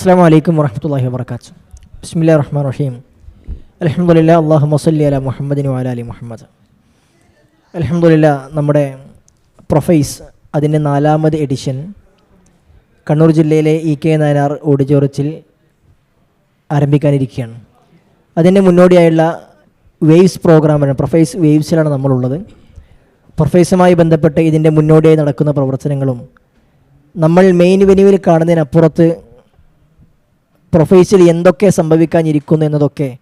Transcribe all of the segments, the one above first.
അസ്സാം വലൈക്കും വർഹമത്തല്ലാഹി വാബർക്കാത്തു ബിസ്മില്ലാ റഹ്മാൻ റഹീം അലഹമുല്ല അള്ളാഹു മസല്ലി അല മുഹമ്മദിന് വാല അലി മുഹമ്മദ്. അലഹമുല്ല നമ്മുടെ പ്രൊഫൈസ് അതിന്റെ നാലാമത് എഡിഷൻ കണ്ണൂർ ജില്ലയിലെ ഇ കെ നായനാർ ഓഡിറ്റോറിയത്തിൽ ആരംഭിക്കാനിരിക്കുകയാണ്. അതിന്റെ മുന്നോടിയായുള്ള വേവ്സ് പ്രോഗ്രാമാണ് പ്രൊഫൈസ് വേവ്സിലാണ് നമ്മളുള്ളത്. പ്രൊഫൈസുമായി ബന്ധപ്പെട്ട് ഇതിന്റെ മുന്നോടിയായി നടക്കുന്ന പ്രവർത്തനങ്ങളും നമ്മൾ മെയിൻ വെനുവിൽ കാണുന്നതിനപ്പുറത്ത് പ്രൊഫൈസിൽ എന്തൊക്കെ സംഭവിക്കാനിരിക്കുന്നു എന്നതൊക്കെ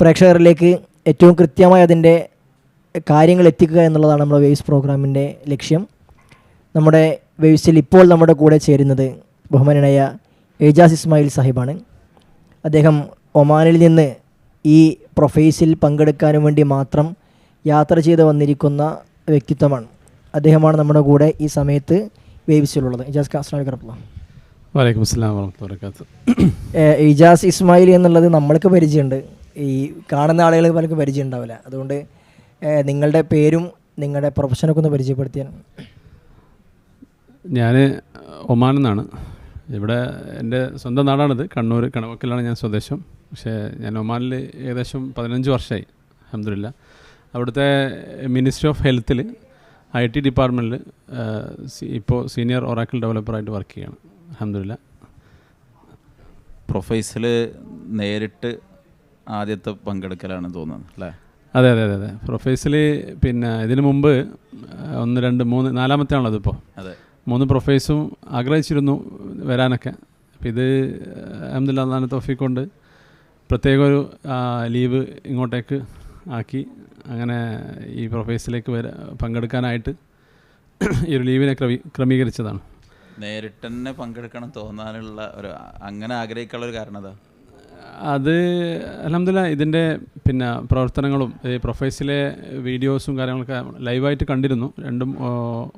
പ്രേക്ഷകരിലേക്ക് ഏറ്റവും കൃത്യമായി അതിന്റെ കാര്യങ്ങൾ എത്തിക്കുക എന്നുള്ളതാണ് നമ്മുടെ വേവ്സ് പ്രോഗ്രാമിന്റെ ലക്ഷ്യം. നമ്മുടെ വേവ്സിൽ ഇപ്പോൾ നമ്മുടെ കൂടെ ചേരുന്നത് ബഹുമാനായ ഏജാസ് ഇസ്മായിൽ സാഹിബാണ്. അദ്ദേഹം ഒമാനിൽ നിന്ന് ഈ പ്രൊഫൈസിൽ പങ്കെടുക്കാനും വേണ്ടി മാത്രം യാത്ര ചെയ്ത് വന്നിരിക്കുന്ന വ്യക്തിത്വമാണ്. അദ്ദേഹമാണ് നമ്മുടെ കൂടെ ഈ സമയത്ത് വേവ്സിലുള്ളത്. ഇജാസ് കാസ്ലാം കറപ്പുള്ള വലൈക്കും അസ്സലാം വാഹമത്തുള്ള വർക്കാത്ത് ഇജാസ് ഇസ്മായിൽ എന്നുള്ളത് നമ്മൾക്ക് പരിചയമുണ്ട്. ഈ കാണുന്ന ആളുകൾ പലർക്കും പരിചയം ഉണ്ടാവില്ല അതുകൊണ്ട് നിങ്ങളുടെ പേരും നിങ്ങളുടെ പ്രൊഫഷനൊക്കെ ഒന്ന് പരിചയപ്പെടുത്തിയാൽ. ഞാൻ ഒമാനിൽ നിന്നാണ്. ഇവിടെ എന്റെ സ്വന്തം നാടാണിത്. കണ്ണൂർ കണവക്കലാണ് ഞാൻ സ്വദേശം. പക്ഷേ ഞാൻ ഒമാനിൽ ഏകദേശം പതിനഞ്ച് വർഷമായി. അഹമ്മദില്ല അവിടുത്തെ മിനിസ്ട്രി ഓഫ് ഹെൽത്തിൽ ഐ ടി ഡിപ്പാർട്ട്മെന്റിൽ ഇപ്പോൾ സീനിയർ ഒറാക്കിൾ ഡെവലപ്പറായിട്ട് വർക്ക് ചെയ്യുകയാണ്. അഹമ്മദില്ല പ്രൊഫൈസിൽ നേരിട്ട് ആദ്യത്തെ പങ്കെടുക്കലാണ് തോന്നുന്നത് അല്ലേ? അതെ അതെ അതെ അതെ. പ്രൊഫൈസിൽ പിന്നെ ഇതിനു മുമ്പ് ഒന്ന് രണ്ട് മൂന്ന് നാലാമത്തെ ആണല്ലോ ഇതിപ്പോൾ അതെ. മൂന്ന് പ്രൊഫൈസും ആഗ്രഹിച്ചിരുന്നു വരാനൊക്കെ. അപ്പോൾ ഇത് അഹമ്മദില്ല അള്ളഹാനെ തോഫിക്ക് കൊണ്ട് പ്രത്യേക ഒരു ലീവ് ഇങ്ങോട്ടേക്ക് ആക്കി അങ്ങനെ ഈ പ്രൊഫൈസിലേക്ക് വരാ പങ്കെടുക്കാനായിട്ട് ഈ ഒരു ലീവിനെ ക്രമീ ക്രമീകരിച്ചതാണ്. നേരിട്ട് തന്നെ പങ്കെടുക്കണം തോന്നാനുള്ള ഒരു അങ്ങനെ ആഗ്രഹിക്കാനുള്ള ഒരു കാരണം അതാ? അത് അലഹമില്ല ഇതിന്റെ പിന്നെ പ്രവർത്തനങ്ങളും ഈ പ്രൊഫൈസിലെ വീഡിയോസും കാര്യങ്ങളൊക്കെ ലൈവായിട്ട് കണ്ടിരുന്നു. രണ്ടും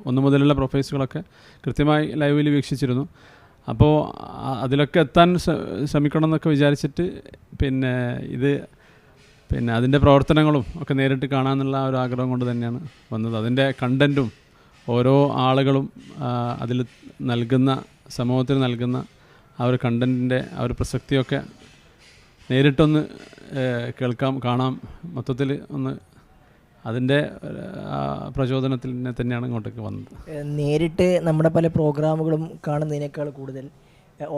ഒന്നു മുതലുള്ള പ്രൊഫൈസുകളൊക്കെ കൃത്യമായി ലൈവിൽ വീക്ഷിച്ചിരുന്നു. അപ്പോൾ അതിലൊക്കെ എത്താൻ ശ്രമിക്കണം എന്നൊക്കെ വിചാരിച്ചിട്ട് പിന്നെ ഇത് പിന്നെ അതിന്റെ പ്രവർത്തനങ്ങളും ഒക്കെ നേരിട്ട് കാണാമെന്നുള്ള ഒരു ആഗ്രഹം കൊണ്ട് തന്നെയാണ് വന്നത്. അതിന്റെ കണ്ടന്റും ഓരോ ആളുകളും അതിൽ നൽകുന്ന സമൂഹത്തിന് നൽകുന്ന ആ ഒരു കണ്ടന്റിന്റെ ആ ഒരു പ്രസക്തിയൊക്കെ നേരിട്ടൊന്ന് കേൾക്കാം കാണാം. മൊത്തത്തിൽ ഒന്ന് അതിന്റെ പ്രചോദനത്തിൽ തന്നെയാണ് ഇങ്ങോട്ടേക്ക് വന്നത്. നേരിട്ട് നമ്മുടെ പല പ്രോഗ്രാമുകളും കാണുന്നതിനേക്കാൾ കൂടുതൽ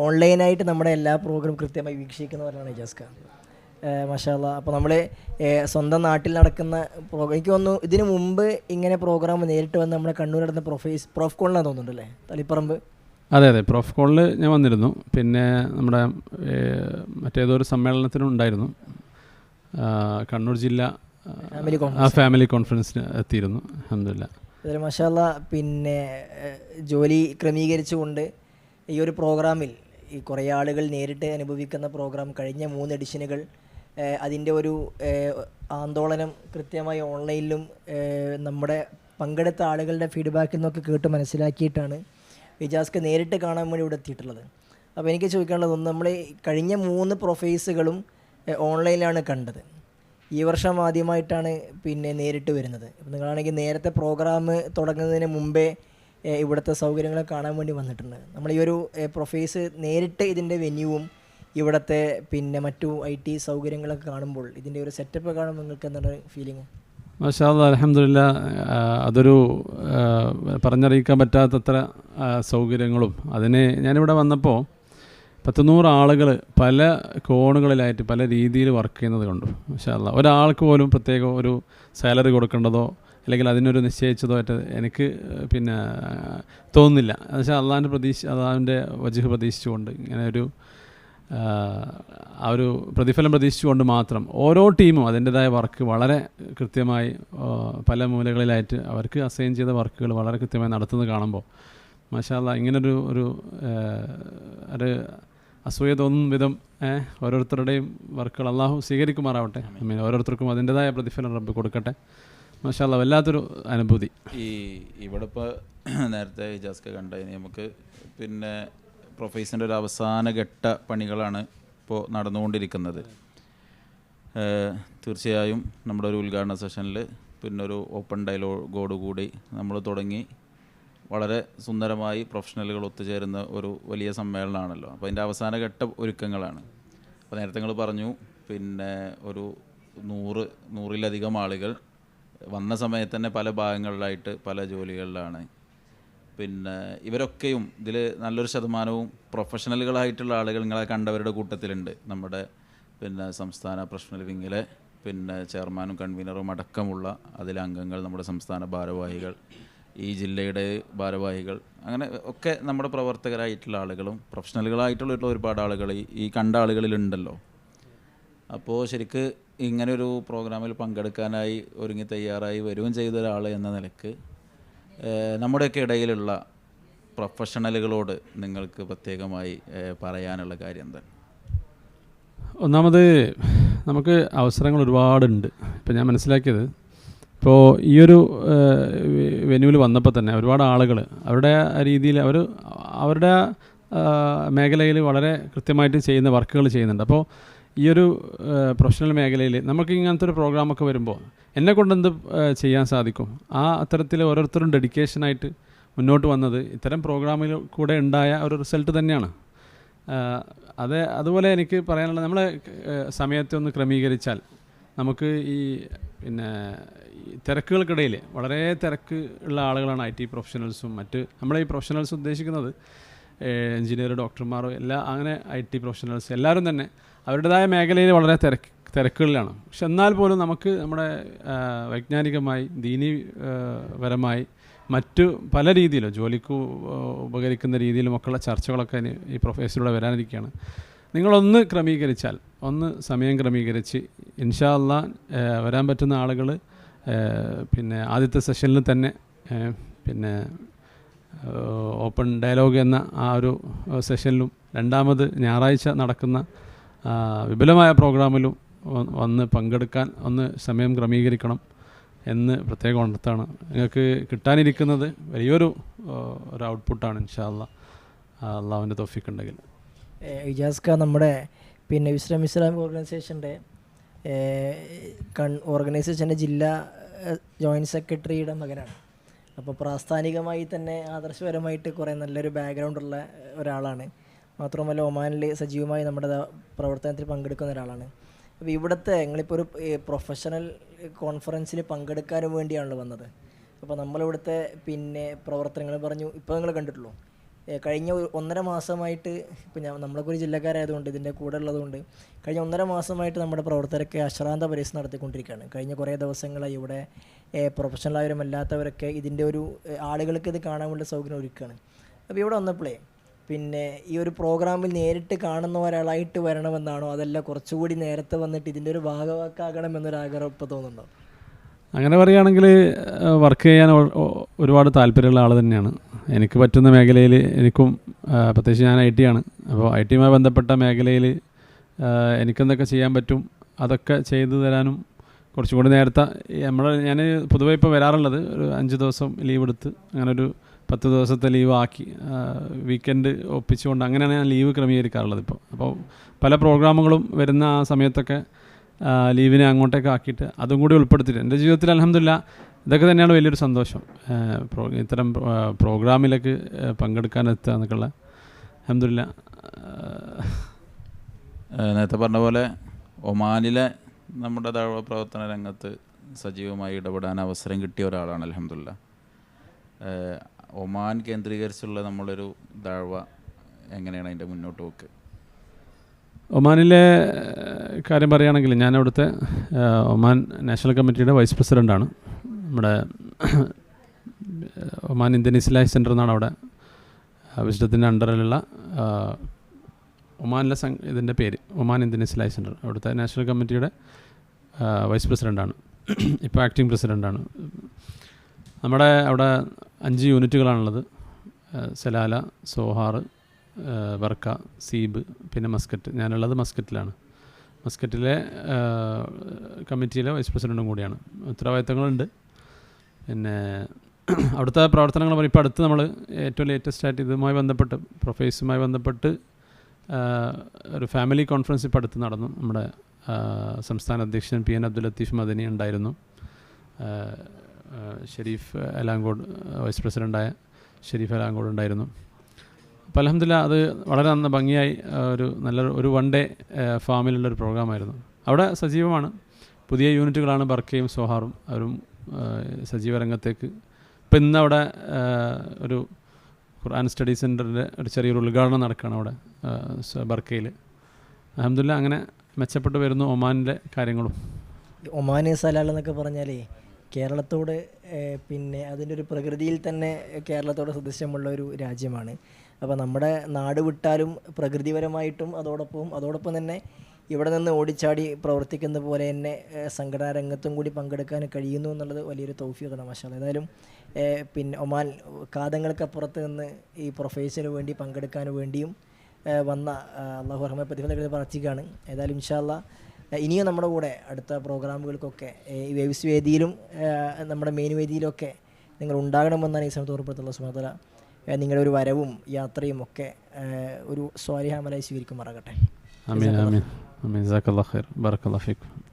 ഓൺലൈനായിട്ട് നമ്മുടെ എല്ലാ പ്രോഗ്രാം കൃത്യമായി വീക്ഷിക്കുന്നവരാണ് ഇജാസ്ക മഷാല്ല അപ്പോൾ നമ്മൾ സ്വന്തം നാട്ടിൽ നടക്കുന്ന പ്രോഗ്രാം എനിക്ക് തോന്നുന്നു ഇതിനു മുമ്പ് ഇങ്ങനെ പ്രോഗ്രാം നേരിട്ട് വന്ന് നമ്മുടെ കണ്ണൂർ നടന്ന പ്രൊഫേസ് പ്രൊഫ് കോളിനാണ് തോന്നുന്നുണ്ട് അല്ലേ തളിപ്പറമ്പ്? അതെ അതെ. പ്രൊഫ് കോളിൽ ഞാൻ വന്നിരുന്നു. പിന്നെ നമ്മുടെ മറ്റേതോ മറ്റേതൊരു സമ്മേളനത്തിനും ഉണ്ടായിരുന്നു. കണ്ണൂർ ജില്ല ആ, ഫാമിലി കോൺഫറൻസിന് എത്തിയിരുന്നു. അഹമ്മദില്ല അതിൽ മഷാല്ല പിന്നെ ജോലി ക്രമീകരിച്ചുകൊണ്ട് ഈ ഒരു പ്രോഗ്രാമിൽ ഈ കുറേ ആളുകൾ നേരിട്ട് അനുഭവിക്കുന്ന പ്രോഗ്രാം കഴിഞ്ഞ മൂന്ന് എഡിഷനുകൾ അതിന്റെ ഒരു ആന്തോളനം കൃത്യമായി ഓൺലൈനിലും നമ്മുടെ പങ്കെടുത്ത ആളുകളുടെ ഫീഡ്ബാക്കിൽ നിന്നൊക്കെ കേട്ട് മനസ്സിലാക്കിയിട്ടാണ് വിജാസ്ക്ക് നേരിട്ട് കാണാൻ വേണ്ടി ഇവിടെ എത്തിയിട്ടുള്ളത്. അപ്പോൾ എനിക്ക് ചോദിക്കാനുള്ളത് ഒന്ന് നമ്മൾ കഴിഞ്ഞ മൂന്ന് പ്രൊഫൈസുകളും ഓൺലൈനിലാണ് കണ്ടത്. ഈ വർഷം ആദ്യമായിട്ടാണ് പിന്നെ നേരിട്ട് വരുന്നത്. നിങ്ങളാണെങ്കിൽ നേരത്തെ പ്രോഗ്രാം തുടങ്ങുന്നതിന് മുമ്പേ ഇവിടുത്തെ സൗകര്യങ്ങൾ കാണാൻ വേണ്ടി വന്നിട്ടുണ്ട്. നമ്മൾ ഈ ഒരു പ്രൊഫൈസ് നേരിട്ട് ഇതിന്റെ വെന്യൂവും ഇവിടുത്തെ പിന്നെ മറ്റു ഐ ടി സൗകര്യങ്ങളൊക്കെ കാണുമ്പോൾ ഇതിന്റെ ഒരു സെറ്റപ്പ് കാണുമ്പോൾ നിങ്ങൾക്ക് എന്താണ് ഫീലിംഗ് മാഷാ അലഹമില്ല അതൊരു പറഞ്ഞറിയിക്കാൻ പറ്റാത്തത്ര സൗകര്യങ്ങളും. അതിന് ഞാനിവിടെ വന്നപ്പോൾ പത്തുനൂറ് ആളുകൾ പല കോണുകളിലായിട്ട് പല രീതിയിൽ വർക്ക് ചെയ്യുന്നത് കണ്ടു മാഷാ ഒരാൾക്ക് പോലും പ്രത്യേക ഒരു സാലറി കൊടുക്കേണ്ടതോ അല്ലെങ്കിൽ അതിനൊരു നിശ്ചയിച്ചതോ ആയിട്ട് എനിക്ക് പിന്നെ തോന്നുന്നില്ല. എന്നുവെച്ചാൽ അള്ളാഹിന്റെ പ്രതീക്ഷ അള്ളാഹിന്റെ വജുഹ് പ്രതീക്ഷിച്ചുകൊണ്ട് ഇങ്ങനെ ഒരു ആ, ഒരു പ്രതിഫലം പ്രതീക്ഷിച്ചുകൊണ്ട് മാത്രം ഓരോ ടീമും അതിന്റെതായ വർക്ക് വളരെ കൃത്യമായി പല മൂലകളിലായിട്ട് അവർക്ക് അസൈൻ ചെയ്ത വർക്കുകൾ വളരെ കൃത്യമായി നടത്തുന്നത് കാണുമ്പോൾ മാഷാല്ല ഇങ്ങനൊരു ഒരു ഒരു അസൂയ തോന്നുന്ന വിധം ഓരോരുത്തരുടെയും വർക്കുകൾ അള്ളാഹു സ്വീകരിക്കുമാറാവട്ടെ. ഐ മീൻ ഓരോരുത്തർക്കും അതിന്റെതായ പ്രതിഫലം റബ്ബ് കൊടുക്കട്ടെ. മാഷാല്ല വല്ലാത്തൊരു അനുഭൂതി. ഈ ഇവിടെ ഇപ്പോൾ നേരത്തെ ഇജാസ്ക കണ്ടതിന് നമുക്ക് പിന്നെ പ്രൊഫൈസിന്റെ ഒരു അവസാന ഘട്ട പണികളാണ് ഇപ്പോൾ നടന്നുകൊണ്ടിരിക്കുന്നത്. തീർച്ചയായും നമ്മുടെ ഒരു ഉദ്ഘാടന സെഷനിൽ പിന്നെ ഒരു ഓപ്പൺ ഡയലോഗോട് കൂടി നമ്മൾ തുടങ്ങി. വളരെ സുന്ദരമായി പ്രൊഫഷണലുകൾ ഒത്തുചേരുന്ന ഒരു വലിയ സമ്മേളനമാണല്ലോ. അപ്പോൾ അതിന്റെ അവസാന ഘട്ട ഒരുക്കങ്ങളാണ്. അപ്പോൾ നേരത്തെ നിങ്ങൾ പറഞ്ഞു പിന്നെ ഒരു നൂറ് നൂറിലധികം ആളുകൾ വന്ന സമയത്ത് തന്നെ പല ഭാഗങ്ങളിലായിട്ട് പല ജോലികളിലാണ്. പിന്നെ ഇവരൊക്കെയും ഇതിൽ നല്ലൊരു ശതമാനവും പ്രൊഫഷണലുകളായിട്ടുള്ള ആളുകൾ നിങ്ങളെ കണ്ടവരുടെ കൂട്ടത്തിലുണ്ട്. നമ്മുടെ പിന്നെ സംസ്ഥാന പ്രൊഫഷണൽ വിങ്ങിലെ പിന്നെ ചെയർമാനും കൺവീനറും അടക്കമുള്ള അതിലെ അംഗങ്ങൾ നമ്മുടെ സംസ്ഥാന ഭാരവാഹികൾ ഈ ജില്ലയുടെ ഭാരവാഹികൾ അങ്ങനെ ഒക്കെ നമ്മുടെ പ്രവർത്തകരായിട്ടുള്ള ആളുകളും പ്രൊഫഷണലുകളായിട്ടുള്ള ഒരുപാട് ആളുകൾ ഈ- കണ്ട ആളുകളിലുണ്ടല്ലോ. അപ്പോൾ ശരിക്ക് ഇങ്ങനൊരു പ്രോഗ്രാമിൽ പങ്കെടുക്കാനായി ഒരുങ്ങി തയ്യാറായി വരികയും ചെയ്ത ഒരാൾ എന്ന നിലയ്ക്ക് നമ്മുടെയൊക്കെ ഇടയിലുള്ള പ്രൊഫഷണലുകളോട് നിങ്ങൾക്ക് പ്രത്യേകമായി പറയാനുള്ള കാര്യം എന്താണ്? ഒന്നാമത് നമുക്ക് അവസരങ്ങൾ ഒരുപാടുണ്ട്. ഇപ്പം ഞാൻ മനസ്സിലാക്കിയത് ഇപ്പോൾ ഈ ഒരു വെന്യൂവിൽ വന്നപ്പോൾ തന്നെ ഒരുപാട് ആളുകൾ അവരുടെ രീതിയിൽ അവർ അവരുടെ മേഖലയിൽ വളരെ കൃത്യമായിട്ട് ചെയ്യുന്ന വർക്കുകൾ ചെയ്യുന്നുണ്ട്. അപ്പോൾ ഈ ഒരു പ്രൊഫഷണൽ മേഖലയിൽ നമുക്ക് ഇങ്ങനത്തെ ഒരു പ്രോഗ്രാമൊക്കെ വരുമ്പോൾ എന്നെ കൊണ്ട് എന്ത് ചെയ്യാൻ സാധിക്കും? ആ അത്തരത്തിൽ ഓരോരുത്തരും ഡെഡിക്കേഷനായിട്ട് മുന്നോട്ട് വന്നത് ഇത്തരം പ്രോഗ്രാമിൽ കൂടെ ഉണ്ടായ ഒരു റിസൾട്ട് തന്നെയാണ്. അത് അതുപോലെ എനിക്ക് പറയാനുള്ളത് നമ്മളെ സമയത്തെ ഒന്ന് ക്രമീകരിച്ചാൽ നമുക്ക് ഈ പിന്നെ തിരക്കുകൾക്കിടയിൽ വളരെ തിരക്ക് ഉള്ള ആളുകളാണ് ഐ ടി പ്രൊഫഷണൽസും മറ്റ് നമ്മളെ ഈ പ്രൊഫഷണൽസ് ഉദ്ദേശിക്കുന്നത് എഞ്ചിനീയർ ഡോക്ടർമാർ എല്ലാ അങ്ങനെ ഐ ടി പ്രൊഫഷണൽസ് എല്ലാവരും തന്നെ അവരുടേതായ മേഖലയിൽ വളരെ തിരക്ക് തിരക്കുകളിലാണ്. പക്ഷെ എന്നാൽ പോലും നമുക്ക് നമ്മുടെ വൈജ്ഞാനികമായി ദീനീപരമായി മറ്റു പല രീതിയിലും ജോലിക്ക് ഉപകരിക്കുന്ന രീതിയിലുമൊക്കെയുള്ള ചർച്ചകളൊക്കെ ഈ പ്രൊഫസറിലൂടെ വരാനിരിക്കുകയാണ്. നിങ്ങളൊന്ന് ക്രമീകരിച്ചാൽ ഒന്ന് സമയം ക്രമീകരിച്ച് ഇൻഷാല്ല വരാൻ പറ്റുന്ന ആളുകൾ പിന്നെ ആദ്യത്തെ സെഷനിൽ തന്നെ പിന്നെ ഓപ്പൺ ഡയലോഗ് എന്ന ആ ഒരു സെഷനിലും രണ്ടാമത് ഞായറാഴ്ച നടക്കുന്ന വിപുലമായ പ്രോഗ്രാമിലും വന്ന് പങ്കെടുക്കാൻ ഒന്ന് സമയം ക്രമീകരിക്കണം എന്ന് പ്രത്യേകം ഉണർത്താണ് നിങ്ങൾക്ക് കിട്ടാനിരിക്കുന്നത് വലിയൊരു ഒരു ഔട്ട്പുട്ടാണ് ഇൻഷാല്ല അള്ളാഹുവിന്റെ തൊഫിക്കുണ്ടെങ്കിൽ. ഏഹ് ഇജാസ് ഖാൻ നമ്മുടെ പിന്നെ ഇസ്ലാം ഇസ്ലാമിക് ഓർഗനൈസേഷന്റെ കൺ ഓർഗനൈസേഷന്റെ ജില്ലാ ജോയിന്റ് സെക്രട്ടറിയുടെ മകനാണ്. അപ്പോൾ പ്രാസ്ഥാനികമായി തന്നെ ആദർശപരമായിട്ട് കുറേ നല്ലൊരു ബാക്ക്ഗ്രൗണ്ടുള്ള ഒരാളാണ്. മാത്രമല്ല ഒമാനിൽ സജീവമായി നമ്മുടെ പ്രവർത്തനത്തിൽ പങ്കെടുക്കുന്ന ഒരാളാണ്. അപ്പോൾ ഇവിടുത്തെ നിങ്ങളിപ്പോൾ ഒരു പ്രൊഫഷണൽ കോൺഫറൻസിൽ പങ്കെടുക്കാനും വേണ്ടിയാണല്ലോ വന്നത്. അപ്പോൾ നമ്മളിവിടുത്തെ പിന്നെ പ്രവർത്തനങ്ങൾ പറഞ്ഞു ഇപ്പോൾ നിങ്ങൾ കണ്ടിട്ടുള്ളൂ. കഴിഞ്ഞ ഒന്നര മാസമായിട്ട് ഇപ്പം ഞാൻ നമ്മളൊക്കെ ഒരു ജില്ലക്കാരായതുകൊണ്ട് ഇതിന്റെ കൂടെ ഉള്ളതുകൊണ്ട് കഴിഞ്ഞ ഒന്നര മാസമായിട്ട് നമ്മുടെ പ്രവർത്തകരൊക്കെ അശ്രാന്ത പരീക്ഷ നടത്തിക്കൊണ്ടിരിക്കുകയാണ്. കഴിഞ്ഞ കുറേ ദിവസങ്ങളായി ഇവിടെ പ്രൊഫഷണലായവരും അല്ലാത്തവരൊക്കെ ഇതിന്റെ ഒരു ആളുകൾക്ക് ഇത് കാണാൻ വേണ്ടി സൗകര്യം ഒരുക്കുകയാണ്. അപ്പോൾ ഇവിടെ വന്നപ്പോഴേ പിന്നെ ഈ ഒരു പ്രോഗ്രാമിൽ നേരിട്ട് കാണുന്ന ഒരാളായിട്ട് വരണമെന്നാണോ? അതല്ല കുറച്ചുകൂടി നേരത്തെ വന്നിട്ട് ഇതിന്റെ ഒരു ഭാഗവാക്കാകണം എന്നൊരു ഇപ്പോൾ തോന്നുന്നുണ്ടോ? അങ്ങനെ പറയുകയാണെങ്കിൽ വർക്ക് ചെയ്യാൻ ഒരുപാട് താല്പര്യമുള്ള ആൾ തന്നെയാണ്. എനിക്ക് പറ്റുന്ന മേഖലയിൽ എനിക്കും പ്രത്യേകിച്ച് ഞാൻ ഐ ടി ആണ്. അപ്പോൾ ഐ ടിയുമായി ബന്ധപ്പെട്ട മേഖലയിൽ എനിക്കെന്തൊക്കെ ചെയ്യാൻ പറ്റും അതൊക്കെ ചെയ്തു തരാനും കുറച്ചും കൂടി നേരത്തെ നമ്മൾ ഞാൻ പൊതുവേ ഇപ്പോൾ വരാറുള്ളത് ഒരു അഞ്ച് ദിവസം ലീവ് എടുത്ത് അങ്ങനെ ഒരു പത്ത് ദിവസത്തെ ലീവ് ആക്കി വീക്കെൻഡ് ഒപ്പിച്ചുകൊണ്ട് അങ്ങനെയാണ് ഞാൻ ലീവ് ക്രമീകരിക്കാറുള്ളത് ഇപ്പോൾ അപ്പോൾ പല പ്രോഗ്രാമുകളും വരുന്ന ആ സമയത്തൊക്കെ ലീവിനെ അങ്ങോട്ടേക്ക് ആക്കിയിട്ട് അതും കൂടി ഉൾപ്പെടുത്തിയിട്ട് എന്റെ ജീവിതത്തിൽ അലഹമില്ല ഇതൊക്കെ തന്നെയാണ് വലിയൊരു സന്തോഷം. പ്രോ ഇത്തരം പ്രോഗ്രാമിലേക്ക് പങ്കെടുക്കാൻ എത്തുക എന്നൊക്കെയുള്ള അലഹമില്ല നേരത്തെ പറഞ്ഞ പോലെ ഒമാനിലെ നമ്മുടെ ദഴവ പ്രവർത്തന രംഗത്ത് സജീവമായി ഇടപെടാൻ അവസരം കിട്ടിയ ഒരാളാണ് അലഹമില്ല ഒമാൻ കേന്ദ്രീകരിച്ചുള്ള നമ്മളൊരു ദാഴ്വ എങ്ങനെയാണ് അതിന്റെ മുന്നോട്ട് പോക്ക്? ഒമാനിലെ കാര്യം പറയുകയാണെങ്കിൽ ഞാൻ അവിടുത്തെ ഒമാൻ നാഷണൽ കമ്മിറ്റിയുടെ വൈസ് പ്രസിഡന്റാണ് നമ്മുടെ ഒമാൻ ഇന്ത്യൻ ഇസ്ലാഹി സെന്റർ എന്നാണ് അവിടെ വിശുദ്ധത്തിന്റെ അണ്ടറിലുള്ള ഒമാനിലെ സംഘ ഇതിന്റെ പേര് ഒമാൻ ഇന്ത്യൻ ഇസ്ലാഹി സെന്റർ അവിടുത്തെ നാഷണൽ കമ്മിറ്റിയുടെ വൈസ് പ്രസിഡന്റാണ് ഇപ്പോൾ ആക്ടിംഗ് പ്രസിഡന്റാണ് നമ്മുടെ അവിടെ അഞ്ച് യൂണിറ്റുകളാണുള്ളത്. സലാല സോഹാർ വർക്ക സീബ് പിന്നെ മസ്കറ്റ്. ഞാനുള്ളത് മസ്കറ്റിലാണ്. മസ്കറ്റിലെ കമ്മിറ്റിയിലെ വൈസ് പ്രസിഡന്റും കൂടിയാണ്. ഉത്തരവാദിത്തങ്ങളുണ്ട്. പിന്നെ അവിടുത്തെ പ്രവർത്തനങ്ങൾ പറയും ഇപ്പോൾ അടുത്ത് നമ്മൾ ഏറ്റവും ലേറ്റസ്റ്റ് ആയിട്ട് ഇതുമായി ബന്ധപ്പെട്ട് പ്രൊഫൈസുമായി ബന്ധപ്പെട്ട് ഒരു ഫാമിലി കോൺഫറൻസ് ഇപ്പോൾ അടുത്ത് നടന്നു. നമ്മുടെ സംസ്ഥാന അധ്യക്ഷൻ പി എൻ അബ്ദുൽ ലത്തീഫ് മദനി ഉണ്ടായിരുന്നു. ഷെരീഫ് അലാങ്കോട് വൈസ് പ്രസിഡന്റായ ഷെരീഫ് അലാങ്കോട് ഉണ്ടായിരുന്നു. അപ്പോൾ അലഹമില്ല അത് വളരെ നന്ന ഭംഗിയായി ഒരു നല്ല ഒരു വൺ ഡേ ഫാമിലുള്ളൊരു പ്രോഗ്രാമായിരുന്നു. അവിടെ സജീവമാണ്. പുതിയ യൂണിറ്റുകളാണ് ബർക്കയും സോഹാറും അവരും സജീവ രംഗത്തേക്ക് ഇപ്പം ഇന്ന് അവിടെ ഒരു ഖുർആൻ സ്റ്റഡി സെന്ററിന്റെ ഒരു ചെറിയൊരു ഉദ്ഘാടനം നടക്കുകയാണ് അവിടെ ബർക്കയിൽ. അലഹമില്ല അങ്ങനെ മെച്ചപ്പെട്ട് വരുന്നു ഒമാനിന്റെ കാര്യങ്ങളും. ഒമാൻ സലാൽ എന്നൊക്കെ പറഞ്ഞാലേ കേരളത്തോട് പിന്നെ അതിന്റെ ഒരു പ്രകൃതിയിൽ തന്നെ കേരളത്തോട് സദൃശ്യമുള്ള ഒരു രാജ്യമാണ്. അപ്പോൾ നമ്മുടെ നാട് വിട്ടാലും പ്രകൃതിപരമായിട്ടും അതോടൊപ്പം അതോടൊപ്പം തന്നെ ഇവിടെ നിന്ന് ഓടിച്ചാടി പ്രവർത്തിക്കുന്ന പോലെ തന്നെ സംഘടനാ രംഗത്തും കൂടി പങ്കെടുക്കാൻ കഴിയുന്നു എന്നുള്ളത് വലിയൊരു തൗഫീഖാണ് മാഷാ ഏതായാലും പിന്നെ ഒമാൻ കാതങ്ങൾക്കപ്പുറത്ത് നിന്ന് ഈ പ്രൊഫേഷന് വേണ്ടി പങ്കെടുക്കാൻ വേണ്ടിയും വന്ന അള്ളാഹു റഹ്മ പ്രതിഫലം പ്രാർത്ഥിക്കുകയാണ്. ഏതായാലും ഇൻഷാല്ല ഇനിയും നമ്മുടെ കൂടെ അടുത്ത പ്രോഗ്രാമുകൾക്കൊക്കെ ഈ വേവ്സ് വേദിയിലും നമ്മുടെ മെയിൻ വേദിയിലൊക്കെ നിങ്ങൾ ഉണ്ടാകണമെന്നാണ് ഈ സമയത്ത് ഓർപ്പെടുത്തുള്ള സുമതല. നിങ്ങളുടെ ഒരു വരവും യാത്രയും ഒക്കെ ഒരു സ്വാരിഹാമലായി സ്വീകരിക്കുമാറാകട്ടെ. ആമീൻ ആമീൻ. ആമീൻ. ജസാക്കല്ലാ ഖൈർ. ഫീക്കും.